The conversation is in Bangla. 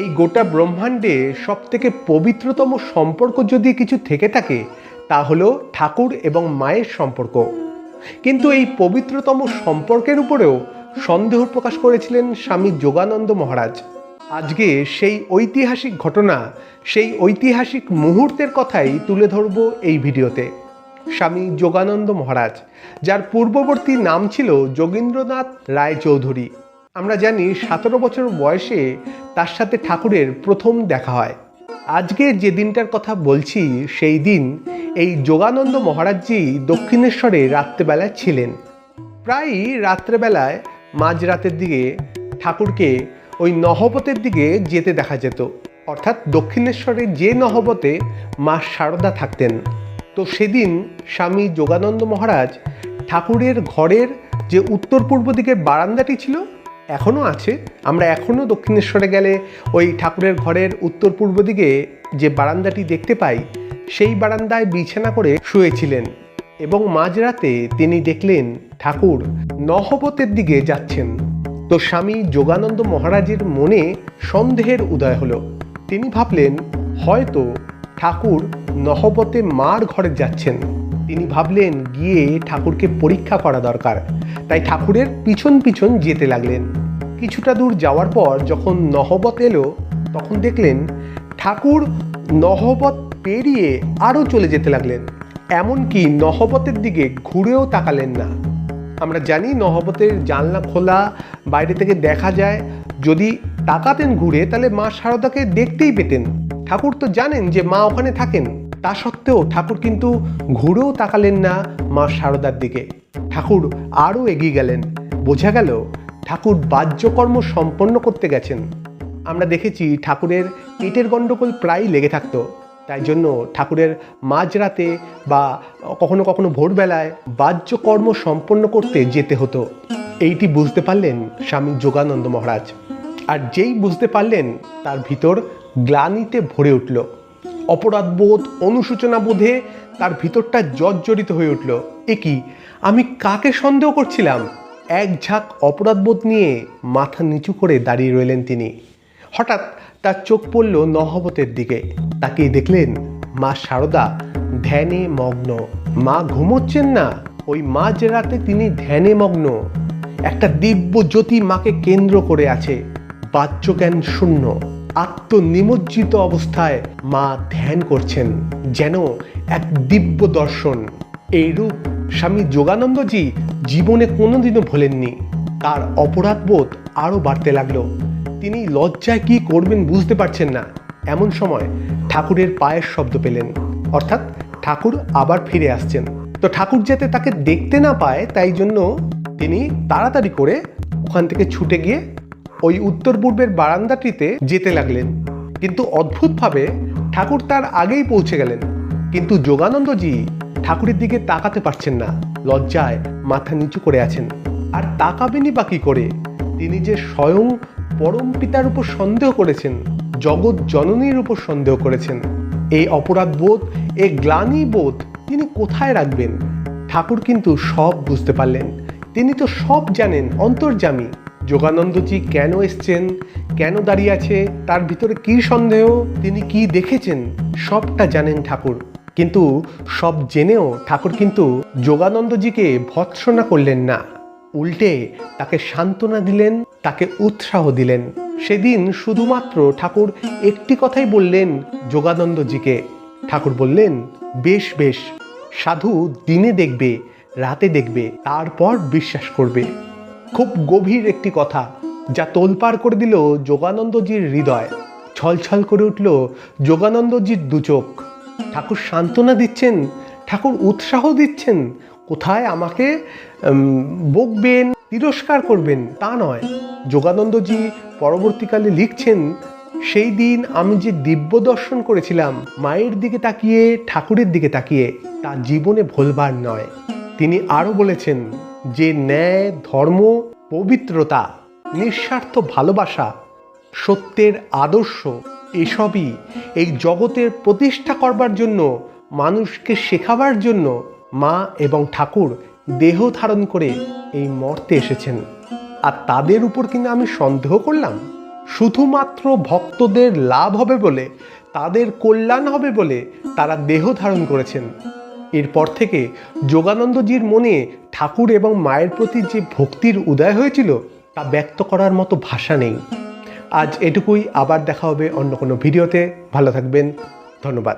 এই গোটা ব্রহ্মাণ্ডে সব থেকে পবিত্রতম সম্পর্ক যদি কিছু থেকে থাকে, তা হলো ঠাকুর এবং মায়ের সম্পর্ক। কিন্তু এই পবিত্রতম সম্পর্কের উপরেও সন্দেহ প্রকাশ করেছিলেন স্বামী যোগানন্দ মহারাজ। আজকে সেই ঐতিহাসিক ঘটনা, সেই ঐতিহাসিক মুহূর্তের কথাই তুলে ধরব এই ভিডিওতে। স্বামী যোগানন্দ মহারাজ, যার পূর্ববর্তী নাম ছিল যোগীন্দ্রনাথ রায় চৌধুরী আমরা জানি সতেরো বছর বয়সে তার সাথে ঠাকুরের প্রথম দেখা হয়। আজকে যে দিনটার কথা বলছি, সেই দিন এই যোগানন্দ মহারাজজি দক্ষিণেশ্বরে রাত্রেবেলায় ছিলেন। প্রায়ই রাত্রেবেলায় মাঝরাতের দিকে ঠাকুরকে ওই নহবতের দিকে যেতে দেখা যেত। অর্থাৎ দক্ষিণেশ্বরে যে নহবতে মা শারদা থাকতেন। তো সেদিন স্বামী যোগানন্দ মহারাজ ঠাকুরের ঘরের যে উত্তর পূর্ব দিকের বারান্দাটি ছিল এখনও আছে। আমরা এখনও দক্ষিণেশ্বরে গেলে ওই ঠাকুরের ঘরের উত্তর পূর্ব দিকে যে বারান্দাটি দেখতে পাই, সেই বারান্দায় বিছানা করে শুয়েছিলেন এবং মাঝরাতে তিনি দেখলেন ঠাকুর নহবতের দিকে যাচ্ছেন। তো স্বামী যোগানন্দ মহারাজের মনে সন্দেহের উদয় হলো। তিনি ভাবলেন, হয়তো ঠাকুর নহবতে মার ঘরে যাচ্ছেন। তিনি ভাবলেন, গিয়ে ঠাকুরকে পরীক্ষা করা দরকার। তাই ঠাকুরের পিছন পিছন যেতে লাগলেন। কিছুটা দূর যাওয়ার পর যখন নহবত এলো, তখন দেখলেন ঠাকুর নহবত পেরিয়ে আরও চলে যেতে লাগলেন। এমনকি নহবতের দিকে ঘুরেও তাকালেন না। আমরা জানি নহবতের জানলা খোলা, বাইরে থেকে দেখা যায়, যদি তাকাতেন ঘুরে তাহলে মা শারদাকে দেখতেই পেতেন। ঠাকুর তো জানেন যে মা ওখানে থাকেন। তা সত্ত্বেও ঠাকুর কিন্তু ঘুরেও তাকালেন না মা শারদার দিকে। ঠাকুর আরও এগিয়ে গেলেন। বোঝা গেল ঠাকুর বাহ্যকর্ম সম্পন্ন করতে গেছেন। আমরা দেখেছি ঠাকুরের পেটের গণ্ডগোল প্রায়ই লেগে থাকতো। তাই জন্য ঠাকুরের মাঝরাতে বা কখনো কখনো ভোরবেলায় বাহ্যকর্ম সম্পন্ন করতে যেতে হতো। এইটি বুঝতে পারলেন স্বামী যোগানন্দ মহারাজ। আর যেই বুঝতে পারলেন, তার ভিতর গ্লানিতে ভরে উঠল। অপরাধবোধ অনুশোচনা বোধে তার ভিতরটা জর্জরিত হয়ে উঠল। এ কি? আমি কাকে সন্দেহ করছিলাম? এক ঝাঁক অপরাধবোধ নিয়ে মাথা নিচু করে দাঁড়িয়ে রইলেন তিনি। হঠাৎ তার চোখ পড়ল নহবতের দিকে। তাকিয়ে দেখলেন মা শারদা ধ্যানে মগ্ন। মা ঘুমোচ্ছেন না? ওই মাঝ রাতে তিনি ধ্যানে মগ্ন। একটা দিব্য জ্যোতি মাকে কেন্দ্র করে আছে। বাহ্যজ্ঞান শূন্য। আত্মনিমজ্জিত অবস্থায় মা ধ্যান করছেন, যেন এক দিব্য দর্শন। এই রূপ স্বামী যোগানন্দজি জীবনে কোনোদিনও ভোলেননি। তার অপরাধবোধ আরও বাড়তে লাগল। তিনি লজ্জায় কি করবেন বুঝতে পারছেন না। এমন সময় ঠাকুরের পায়ের শব্দ পেলেন। অর্থাৎ ঠাকুর আবার ফিরে আসছেন। তো ঠাকুর যাতে তাকে দেখতে না পায়, তাই জন্য তিনি তাড়াতাড়ি করে ওখান থেকে ছুটে গিয়ে ওই উত্তর পূর্বের বারান্দাটিতে যেতে লাগলেন। কিন্তু অদ্ভুতভাবে ঠাকুর তার আগেই পৌঁছে গেলেন। কিন্তু যোগানন্দজি ঠাকুরের দিকে তাকাতে পারছেন না। লজ্জায় মাথা নিচু করে আছেন। আর তাকাবেনই বা কি করে? তিনি যে স্বয়ং পরম পিতার উপর সন্দেহ করেছেন, জগৎ জননীর উপর সন্দেহ করেছেন। এই অপরাধ বোধ, এই গ্লানি বোধ তিনি কোথায় রাখবেন? ঠাকুর কিন্তু সব বুঝতে পারলেন। তিনি তো সব জানেন, অন্তর্জামী। যোগানন্দজি কেন এসছেন? কেন দাঁড়িয়ে আছে? তার ভিতরে কি সন্দেহ? তিনি কি দেখেছেন? সবটা জানেন ঠাকুর। কিন্তু সব জেনেও ঠাকুর কিন্তু যোগানন্দজিকে ভৎসনা করলেন না। উল্টে তাকে সান্ত্বনা দিলেন, তাকে উৎসাহ দিলেন। সেদিন শুধুমাত্র ঠাকুর একটি কথাই বললেন যোগানন্দজিকে। ঠাকুর বললেন, বেশ বেশ, সাধু দিনে দেখবে, রাতে দেখবে, তারপর বিশ্বাস করবে। খুব গভীর একটি কথা যা তোলপাড় করে দিল যোগানন্দজির হৃদয়। ছলছল করে উঠল যোগানন্দজির দুচোখ ঠাকুর সান্ত্বনা দিচ্ছেন, ঠাকুর উৎসাহ দিচ্ছেন, কোথায় আমাকে বকবেন, তিরস্কার করবেন তা নয়। যোগানন্দজি পরবর্তীকালে লিখছেন, সেই দিন আমি যে দিব্য দর্শন করেছিলাম, মায়ের দিকে তাকিয়ে, ঠাকুরের দিকে তাকিয়ে, তা জীবনে ভুলবার নয়। তিনি আরও বলেছেন যে ন্যায়, ধর্ম, পবিত্রতা, নিঃস্বার্থ ভালোবাসা, সত্যের আদর্শ, এসবই এই জগতের প্রতিষ্ঠা করবার জন্য, মানুষকে শেখাবার জন্য মা এবং ঠাকুর দেহ ধারণ করে এই মর্তে এসেছেন। আর তাদের উপর কিনা আমি সন্দেহ করলাম? শুধুমাত্র ভক্তদের লাভ হবে বলে, তাদের কল্যাণ হবে বলে তারা দেহ ধারণ করেছেন। এরপর থেকে যোগানন্দজির মনে ঠাকুর এবং মায়ের প্রতি যে ভক্তির উদয় হয়েছিল, তা ব্যক্ত করার মতো ভাষা নেই। আজ এটুকুই, আবার দেখা হবে অন্য কোনো ভিডিওতে। ভালো থাকবেন। ধন্যবাদ।